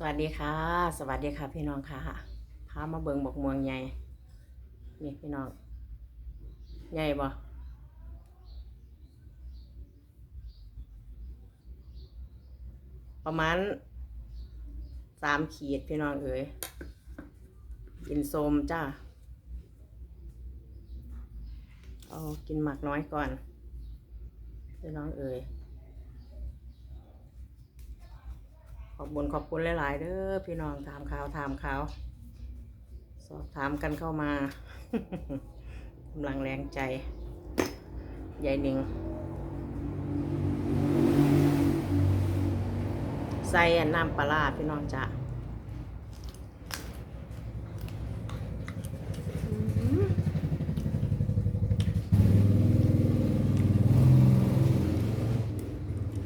สวัสดีค่ะ สวัสดีค่ะ พี่น้องค่ะพามาเบิงบกม่วงใหญ่นี่พี่น้องใหญ่บ่ประมาณสามขีดพี่น้องเอ๋ยกินโซมจ้าเอากินหมักน้อยก่อนพี่น้องเอ๋ย ขอบคุณขอบคุณหลาย ๆ เด้อพี่น้องถามข่าวถามข่าว สอบถามกันเข้ามากำลังแรงใจยายหนิงใส่น้ำปลาร้าพี่น้องจ้ะ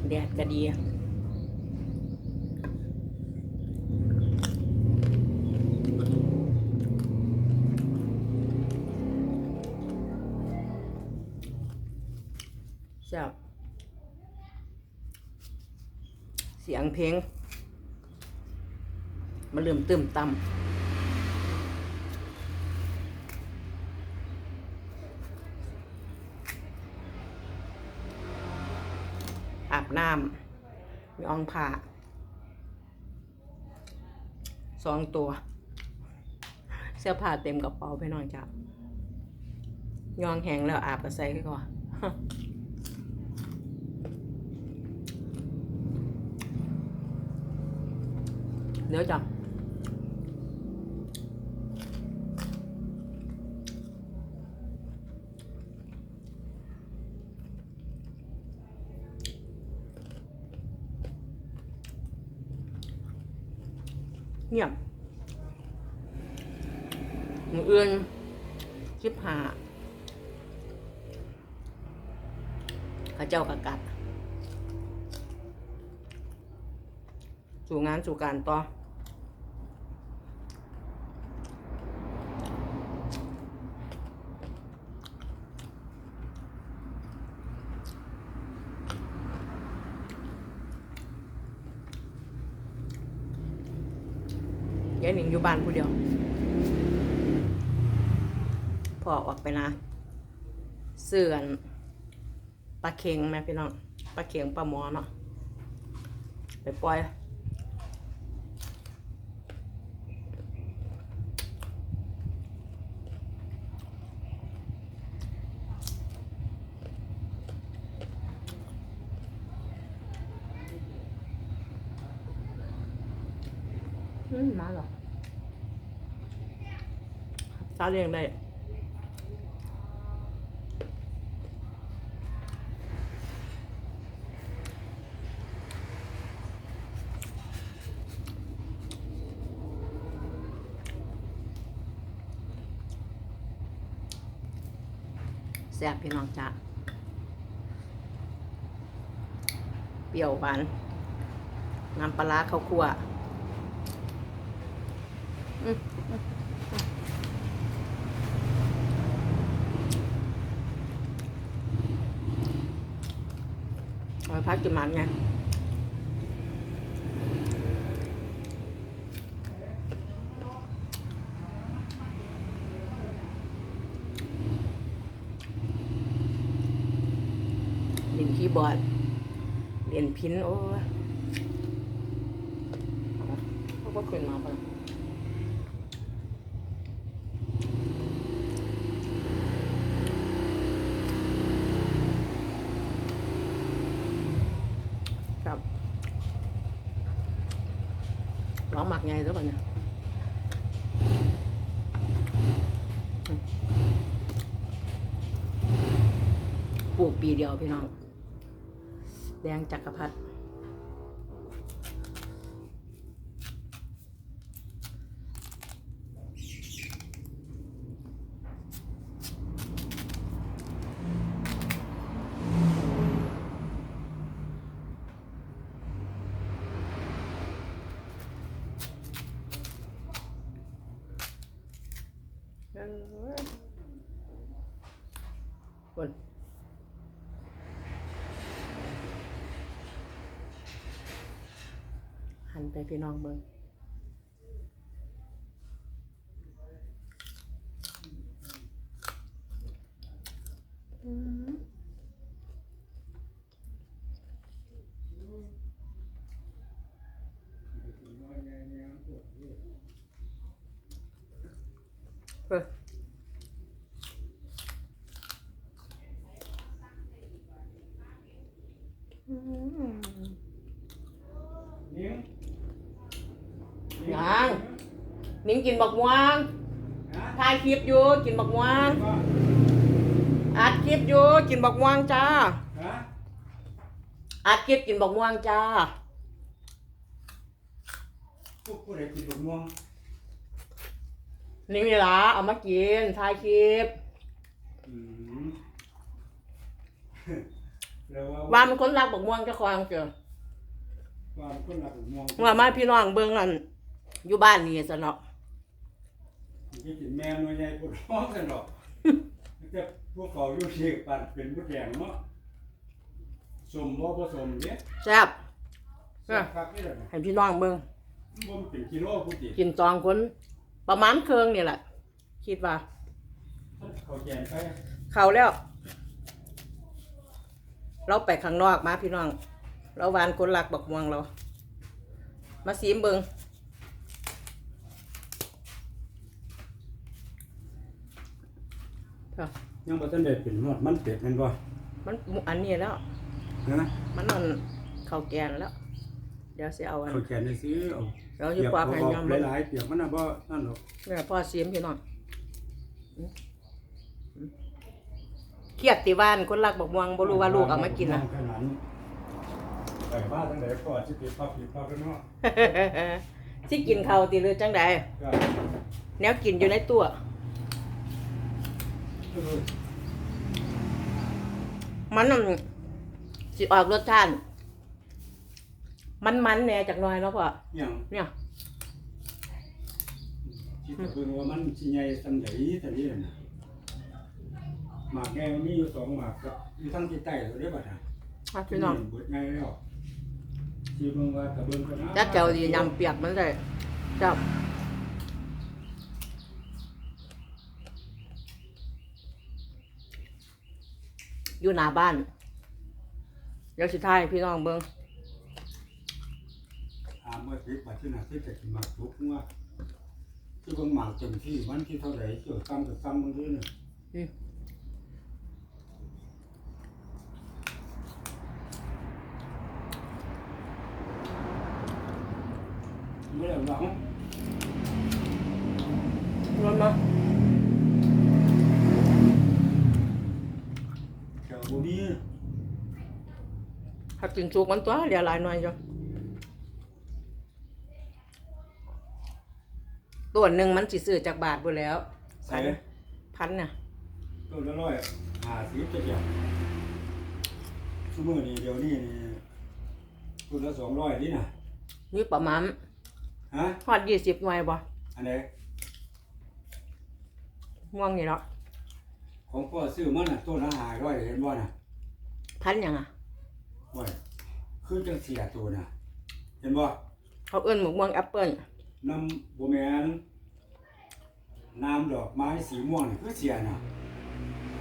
แดดก็ดี แซ่บเสียงเพลงมาเริ่มตึมตำอาบน้ำมีอองผ้าสองตัว เสื้อผ้าเต็มกระเป๋าไปหน่อยจ้ะยองแห้งแล้วอาบก็ใส่ก่อน เดี๋ยวจ้ะเงียบมืออื่นคลิปหาข้าเจ้ากะกัด สู่งานสู่การต่อ ยายหนิงอยู่บ้านผู้เดียว พอออกไปนะเสื่อนปลาเค็งแม่พี่น้องปลาเค็งปลาหมอเนาะไปปล่อยอืมมาหรอ แซ่บพี่น้องจ้าเปรี้ยวหวานน้ำปลาร้าข้าวคั่วเอาไปพักจิ๋มันไงเล่นคีย์บอร์ด หิน โอ้ยเขาก็ขึ้นมาปะครับร้องหมักไงแล้วป่ะเนี่ยปลูกปีเดียวพี่น้อง แดงจักรพรรดิคน ไปพี่น้องเบิ่งเออ นิ้งกินบักม่วงฮะถ่ายคลิปอยู่กินบักม่วงว่าอัดคลิปอยู่กินบักม่วงจ้าฮะอัดคลิปกินบักม่วงจ้าพวกผู้ใดกินบักม่วงนี่มีละเอามากินถ่ายคลิปอืมแล้วว่าว่ามันคนรักบักม่วงเจะควางเจอว่ามันคนรักบักม่วงว่ามาพี่น้องเบิ่งอันอยู่บ้านนี่ซะเนาะมั นจะกินแม่หน่วยใหญ่ปวดท้องกันหรอกแต่พวกเขาอยู่ที่ปันเป็นผู้แดงเนาะสมบ่ผสมเนี่ยแซ่บแซ่บครับนี่แหละให้พี่น้องเบิ่งบ่มันเป็นกิโลผู้ติกินสองคน ประมาณเครื่องนี่แหละ คิดว่า เขาแกงไปเขาแล้ว เราไปข้างนอกมาพี่น้อง เราหวานคนรักบักม่วงเรา มาซีมเบิ่ง เถอะยังบ่ทันได้เป็นฮอดมันเป็ดแม่นบ่มันอันนี้แล้วนะมันนั่นข้าวแกงแล้ว เดี๋ยวสิเอาอัน เขาแกงได้ซื้อเอาเดี๋ยวอยู่ปากให้ยำหเบิ่งลายๆเปียกมันน่ะบ่นั่นหรอกเนี่ยพ่อซีมพี่น้องอืมอืมเครียดติว่านคนรักบักม่วงบ่รู้ว่าลูกเอามากินนะน่ะ ขนาดนี้ไปบ้านทั้งหลายก็สิติดพับผิดพับกันเนาะสิกินข้าวติหรือจังใดก็แนวกินอยู่ในตัวเออ มันนั่นสิออกรสชาติมันมันๆแหน่จากหน้อยเนาะพ่อหยังเนี่ยคิดว่าเพิ่นว่ามันสิใหญ่สันใดแต่นี้น่ะหมากแกงมีอยู่สองหมากกับอยู่ทั้งที่ใต้แล้วเด้อบัดน่ะอะพี่น้องเบิดไงแล้วที่เบิ่งว่าตะเบิ่งกันนะจักเจ้าดียำเปียกมันเลยจับ อยู่หน้าบ้าน เดี๋ยวสุดท้ายพี่น้องเบิ่งถามว่าสิบาทที่น่ะที่จะกินหมากทุกว่าที่เบิ่งหมากเต็มที่วันที่เท่าไหร่เกี่ยวซ้ำกับซ้ำเบิ่งด้วยน่ะอืม บ่ได้หวัง รถมา แถว บ่มีถ้ากินสุกมันตัวเหลือหลายหน่อยจ้ะตัวหนึ่งมันสิซื้อจากบาทบุแล้วใส่พันน่ะต้นละร้อยห้าสิบจะเดียวชั่วโมงนี้เดี๋ยวนี้นี่ต้นละสองร้อยนี่น่ะนี่ประมาณฮะฮอดยี่สิบหน่วยบ่อันไหนม่วงนี่เนาะ ของพ่อซื้อมันน่ะต้นละห้าร้อยเห็นบ่น่ะพันหยังอะ โอ้ยคือจังเสียตัวน่ะ เห็นบ่เขาเอื้อนหมกม่วงแอปเปิ้ลน้ำบ่แม่นน้ำดอกไม้สีม่วงนี่คือเสียน่ะ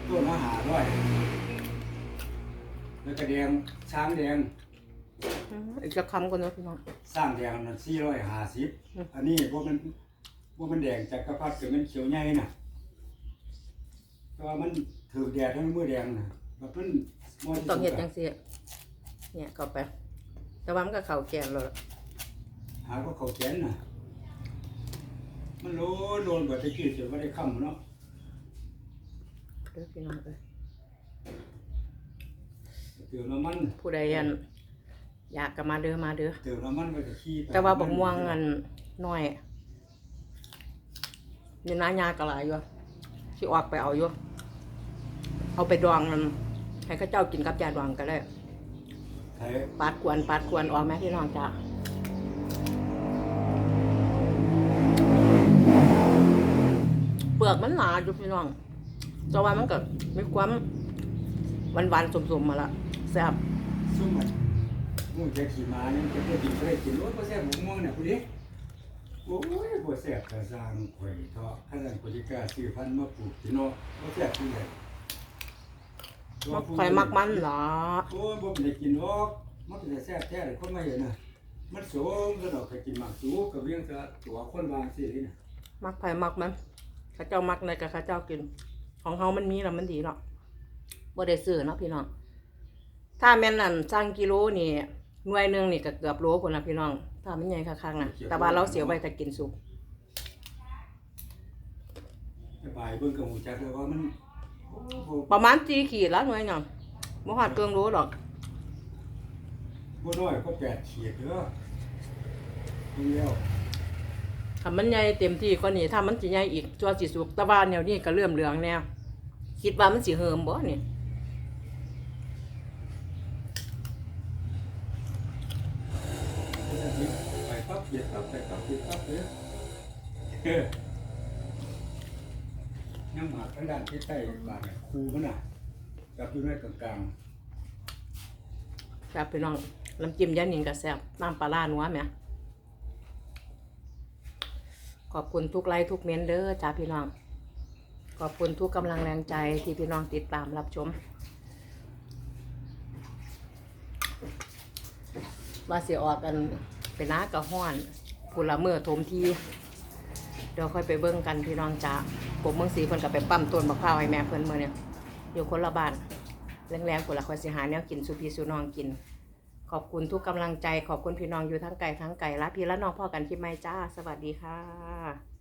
ต้นละห้าร้อยแล้วก็แดงช้างแดงอืมอีกจะคำก่อนเนาะพี่น้อง สร้างแดงนั่นสี่ร้อยห้าสิบอืมอันนี้พวกมันพวกมันแดงจักรพรรดิกับมันเขียวใหญ่น่ะ แต่ว่ามันถือแดดทั้งมือแดงน่ะแบบมันมอที่ต้องเฮ็ดสุจัอะงซี่เนี่ยเข้าไป แต่ว่ามันก็เข้าแกนแล้วล่ะหาก็เขาแขนน่ะมันโลนโลนแบบตะกี้เสียว่าได้ค่ำเนาะเด้อพี่น้องเอ้ยเติมน้ำมันผู้ใดอันอยากก็มาเด้อมาเด้อเติมน้ำมันไปตะขี้ไปแต่ว่าบักม่วงอันน้อยนี่นายาก็หลายอยู่สิออกไปเอาอยู่ เอาไปดองมันให้เข้าเจ้ากินกับยาดองก็ได้ไทยปาดกวนปาดกวนออกไหมพี่น้องจ้าเปลือกมันหนาอยู่พี่น้องแต่ว่ามันก็มีความหวานๆสมๆมาละแซ่บซุ่มมันมูจะขี่ม้าเนี่ยจะได้กินก็ได้กินโอ้ยบ่แซ่บบักม่วงเนี่ยคุณดิโอ้ยบ่แซ่บกระสร้างข่อยเถาะขนาดคนที่กล้าซื้อพันธุ์มาปลูกที่เนาะบ่แซ่บที่ไหน มักไข่มักมันเหรอโอ้ยบ่ได้กินหรอกมันเป็นแต่แซ่บแท้เลยคนมาเห็นน่ะมันสูงก็ดอกก็กินหมากสูงก็เวียงซะตัวคนวางสินี่น่ะมักไผ่มักมันเข้าเจ้ามักในกับเข้าเจ้ากิน ของเขามันมีแล้วมันดีเนาะบ่ได้ซื้อเนาะพี่น้อง ถ้าแม่นนั่นสั่งกิโลนี่หน่วยหนึงนี่ก็เกือบโลพุ่นละพี่น้อง ถ้ามันใหญ่คักๆน่ะแต่ว่าเราเสียไว้ถ้ากินสุก สบายเบิ่งกับหูจักแล้วว่ามันโอ้โห ประมาณ4ขีดละหน่วยหยังบ่ฮอดเกิงโลดอกบ่น้อยก็แปดขีดเด้อดูแล้วถ้ามันใหญ่เต็มที่กว่านี้ถ้ามันสิใหญ่อีกตัวสิสุกแต่ว่าแนวนี้ก็เริ่มเหลืองแนวคิดว่ามันสิเหิมบ่นี่ไปปั๊บเบียดปั๊บไปปั๊บเบียดปั๊บเลย เออยังหมากทางด้านที่ใต้บาดเนี่ยคูมันน่ะกับอยู่ในกลางครับพี่น้องน้ำจิ้มยานิงก็แซ่บน้ำปลาร้านัวแหมขอบคุณทุกไลค์ทุกเม้นต์เด้อจ้าพี่น้อง ขอบคุณทุกกำลังแรงใจที่พี่น้องติดตามรับชมว่าสิออกกันไปน้ากระห้อนพูละเมื่อทมที เดี๋ยวค่อยไปเบิ้งกันพี่น้องจ้าผมเมืองสีเพิ่นกับไปปั้มต้นมะพร้าวให้แม่เพิ่นมื้อเนี่ยอยู่คนละบ้านแรงๆคนละคนสิหาแนวกินสุพีสุนองกิน ขอบคุณทุกกำลังใจขอบคุณพี่น้องอยู่ทั้งไกลทั้งไกลละพี่และน้องพ่อกันที่ไม่จ้า สวัสดีค่ะ